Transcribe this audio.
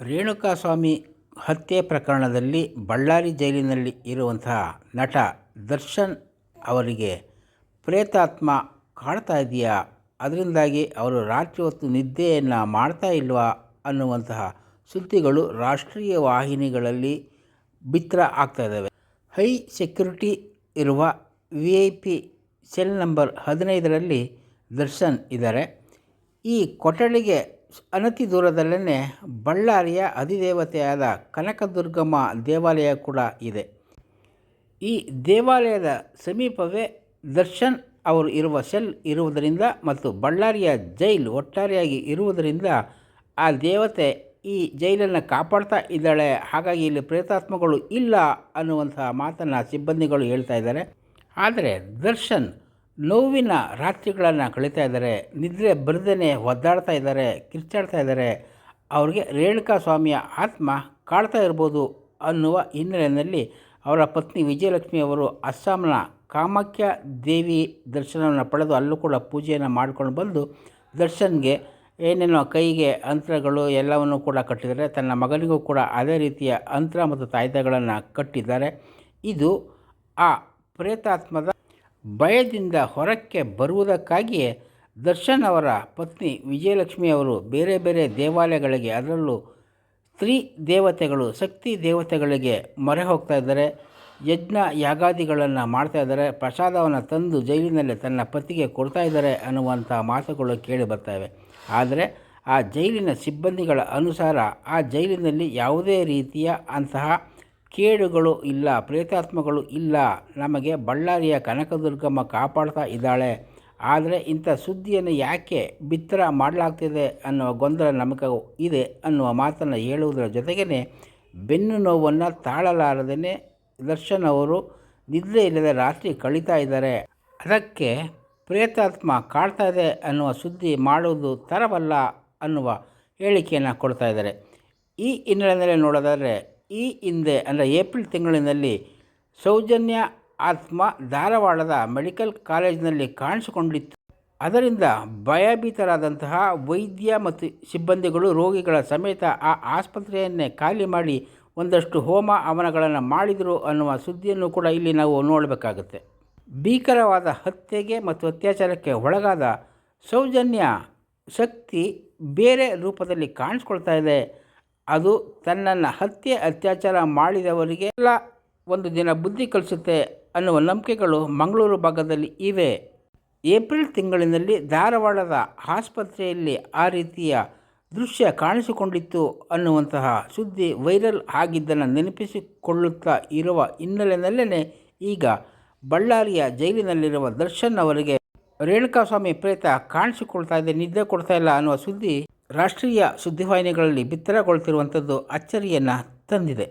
ರೇಣುಕಾಸ್ವಾಮಿ ಹತ್ಯೆ ಪ್ರಕರಣದಲ್ಲಿ ಬಳ್ಳಾರಿ ಜೈಲಿನಲ್ಲಿ ಇರುವಂತಹ ನಟ ದರ್ಶನ್ ಅವರಿಗೆ ಪ್ರೇತಾತ್ಮ ಕಾಣ್ತಾ ಇದೆಯಾ? ಅದರಿಂದಾಗಿ ಅವರು ರಾತ್ರಿ ಹೊತ್ತು ನಿದ್ದೆಯನ್ನು ಮಾಡ್ತಾ ಇಲ್ವಾ? ಅನ್ನುವಂತಹ ಸುದ್ದಿಗಳು ರಾಷ್ಟ್ರೀಯ ವಾಹಿನಿಗಳಲ್ಲಿ ಬಿತ್ತರ ಆಗ್ತಾ ಇದ್ದಾವೆ. ಹೈ ಸೆಕ್ಯುರಿಟಿ ಇರುವ V I P cell number ಹದಿನೈದರಲ್ಲಿ ದರ್ಶನ್ ಇದ್ದಾರೆ. ಈ ಕೊಠಡಿಗೆ ಅನತಿ ದೂರದಲ್ಲೇ ಬಳ್ಳಾರಿಯ ಅಧಿದೇವತೆಯಾದ ಕನಕದುರ್ಗಮ್ಮ ದೇವಾಲಯ ಕೂಡ ಇದೆ. ಈ ದೇವಾಲಯದ ಸಮೀಪವೇ ದರ್ಶನ್ ಅವರು ಇರುವ ಸೆಲ್ ಇರುವುದರಿಂದ ಮತ್ತು ಬಳ್ಳಾರಿಯ ಜೈಲು ಒಟ್ಟಾರೆಯಾಗಿ ಇರುವುದರಿಂದ ಆ ದೇವತೆ ಈ ಜೈಲನ್ನು ಕಾಪಾಡ್ತಾ ಇದ್ದಾಳೆ. ಹಾಗಾಗಿ ಇಲ್ಲಿ ಪ್ರೇತಾತ್ಮಗಳು ಇಲ್ಲ ಅನ್ನುವಂತಹ ಮಾತನ್ನು ಸಿಬ್ಬಂದಿಗಳು ಹೇಳ್ತಾ ಇದ್ದಾರೆ. ಆದರೆ ದರ್ಶನ್ ನೋವಿನ ರಾತ್ರಿಗಳನ್ನು ಕಳೀತಾ ಇದ್ದಾರೆ, ನಿದ್ರೆ ಬರದೇ ಒದ್ದಾಡ್ತಾ ಇದ್ದಾರೆ, ಕಿರ್ಚಾಡ್ತಾ ಇದ್ದಾರೆ, ಅವರಿಗೆ ರೇಣುಕಾ ಸ್ವಾಮಿಯ ಆತ್ಮ ಕಾಡ್ತಾ ಇರ್ಬೋದು ಅನ್ನುವ ಹಿನ್ನೆಲೆಯಲ್ಲಿ ಅವರ ಪತ್ನಿ ವಿಜಯಲಕ್ಷ್ಮಿ ಅವರು ಅಸ್ಸಾಂನ ಕಾಮಾಖ್ಯ ದೇವಿ ದರ್ಶನವನ್ನು ಪಡೆದು ಅಲ್ಲೂ ಕೂಡ ಪೂಜೆಯನ್ನು ಮಾಡ್ಕೊಂಡು ಬಂದು ದರ್ಶನ್ಗೆ ಏನೇನೋ ಕೈಗೆ ಅಂತ್ರಗಳು ಎಲ್ಲವನ್ನು ಕೂಡ ಕಟ್ಟಿದ್ದಾರೆ. ತನ್ನ ಮಗನಿಗೂ ಕೂಡ ಅದೇ ರೀತಿಯ ಅಂತ್ರ ಮತ್ತು ತಾಯ್ತಗಳನ್ನು ಕಟ್ಟಿದ್ದಾರೆ. ಇದು ಆ ಪ್ರೇತಾತ್ಮದ ಭಯದಿಂದ ಹೊರಕ್ಕೆ ಬರುವುದಕ್ಕಾಗಿಯೇ ದರ್ಶನ್ ಅವರ ಪತ್ನಿ ವಿಜಯಲಕ್ಷ್ಮಿ ಅವರು ಬೇರೆ ಬೇರೆ ದೇವಾಲಯಗಳಿಗೆ, ಅದರಲ್ಲೂ ಸ್ತ್ರೀ ದೇವತೆಗಳು, ಶಕ್ತಿ ದೇವತೆಗಳಿಗೆ ಮೊರೆ ಹೋಗ್ತಾ ಇದ್ದಾರೆ. ಯಜ್ಞ ಯಾಗಾದಿಗಳನ್ನು ಮಾಡ್ತಾ ಇದ್ದಾರೆ. ಪ್ರಸಾದವನ್ನು ತಂದು ಜೈಲಿನಲ್ಲಿ ತನ್ನ ಪತಿಗೆ ಕೊಡ್ತಾ ಇದ್ದಾರೆ ಅನ್ನುವಂಥ ಮಾತುಗಳು ಕೇಳಿ ಬರ್ತವೆ ಆದರೆ ಆ ಜೈಲಿನ ಸಿಬ್ಬಂದಿಗಳ ಅನುಸಾರ ಆ ಜೈಲಿನಲ್ಲಿ ಯಾವುದೇ ರೀತಿಯ ಅಂತಹ ಕೇಡುಗಳು ಇಲ್ಲ, ಪ್ರೇತಾತ್ಮಗಳು ಇಲ್ಲ. ನಮಗೆ ಬಳ್ಳಾರಿಯ ಕನಕದುರ್ಗಮ್ಮ ಕಾಪಾಡ್ತಾ ಇದ್ದಾಳೆ. ಆದರೆ ಇಂಥ ಸುದ್ದಿಯನ್ನು ಯಾಕೆ ಬಿತ್ತರ ಮಾಡಲಾಗ್ತಿದೆ ಅನ್ನುವ ಗೊಂದಲ ನಮಗೆ ಇದೆ ಅನ್ನುವ ಮಾತನ್ನು ಹೇಳುವುದರ ಜೊತೆಗೇ ಬೆನ್ನು ನೋವನ್ನು ತಾಳಲಾರದೇ ದರ್ಶನ್ ಅವರು ನಿದ್ರೆ ಇಲ್ಲದೆ ರಾತ್ರಿ ಕಳೀತಾ ಇದ್ದಾರೆ. ಅದಕ್ಕೆ ಪ್ರೇತಾತ್ಮ ಕಾಡ್ತಾ ಇದೆ ಅನ್ನುವ ಸುದ್ದಿ ಮಾಡುವುದು ತರವಲ್ಲ ಅನ್ನುವ ಹೇಳಿಕೆಯನ್ನು ಕೊಡ್ತಾ ಇದ್ದಾರೆ. ಈ ಹಿನ್ನೆಲೆಯಲ್ಲಿ ನೋಡೋದಾದರೆ ಈ ಹಿಂದೆ, ಅಂದರೆ ಏಪ್ರಿಲ್ ತಿಂಗಳಿನಲ್ಲಿ ಸೌಜನ್ಯ ಆತ್ಮ ಧಾರವಾಡದ ಮೆಡಿಕಲ್ ಕಾಲೇಜಿನಲ್ಲಿ ಕಾಣಿಸಿಕೊಂಡಿತ್ತು. ಅದರಿಂದ ಭಯಭೀತರಾದಂತಹ ವೈದ್ಯ ಮತ್ತು ಸಿಬ್ಬಂದಿಗಳು ರೋಗಿಗಳ ಸಮೇತ ಆ ಆಸ್ಪತ್ರೆಯನ್ನೇ ಖಾಲಿ ಮಾಡಿ ಒಂದಷ್ಟು ಹೋಮ ಹವನಗಳನ್ನು ಮಾಡಿದರು ಅನ್ನುವ ಸುದ್ದಿಯನ್ನು ಕೂಡ ಇಲ್ಲಿ ನಾವು ನೋಡಬೇಕಾಗುತ್ತೆ. ಭೀಕರವಾದ ಹತ್ಯೆಗೆ ಮತ್ತು ಅತ್ಯಾಚಾರಕ್ಕೆ ಒಳಗಾದ ಸೌಜನ್ಯ ಶಕ್ತಿ ಬೇರೆ ರೂಪದಲ್ಲಿ ಕಾಣಿಸ್ಕೊಳ್ತಾ ಇದೆ. ಅದು ತನ್ನನ್ನು ಹತ್ಯೆ, ಅತ್ಯಾಚಾರ ಮಾಡಿದವರಿಗೆ ಎಲ್ಲ ಒಂದು ದಿನ ಬುದ್ಧಿ ಕಲಿಸುತ್ತೆ ಅನ್ನುವ ನಂಬಿಕೆಗಳು ಮಂಗಳೂರು ಭಾಗದಲ್ಲಿ ಇವೆ. ಏಪ್ರಿಲ್ ತಿಂಗಳಿನಲ್ಲಿ ಧಾರವಾಡದ ಆಸ್ಪತ್ರೆಯಲ್ಲಿ ಆ ರೀತಿಯ ದೃಶ್ಯ ಕಾಣಿಸಿಕೊಂಡಿತ್ತು ಅನ್ನುವಂತಹ ಸುದ್ದಿ ವೈರಲ್ ಆಗಿದ್ದನ್ನು ನೆನಪಿಸಿಕೊಳ್ಳುತ್ತಾ ಇರುವ ಹಿನ್ನೆಲೆಯಲ್ಲೇ ಈಗ ಬಳ್ಳಾರಿಯ ಜೈಲಿನಲ್ಲಿರುವ ದರ್ಶನ್ ಅವರಿಗೆ ರೇಣುಕಾಸ್ವಾಮಿ ಪ್ರೇತ ಕಾಣಿಸಿಕೊಳ್ತಾ ಇದೆ, ನಿದ್ದೆ ಕೊಡ್ತಾ ಇಲ್ಲ ಅನ್ನುವ ಸುದ್ದಿ ರಾಷ್ಟ್ರೀಯ ಸುದ್ದಿವಾಹಿನಿಗಳಲ್ಲಿ ಬಿತ್ತರಗೊಳ್ತಿರುವಂಥದ್ದು ಅಚ್ಚರಿಯನ್ನು ತಂದಿದೆ.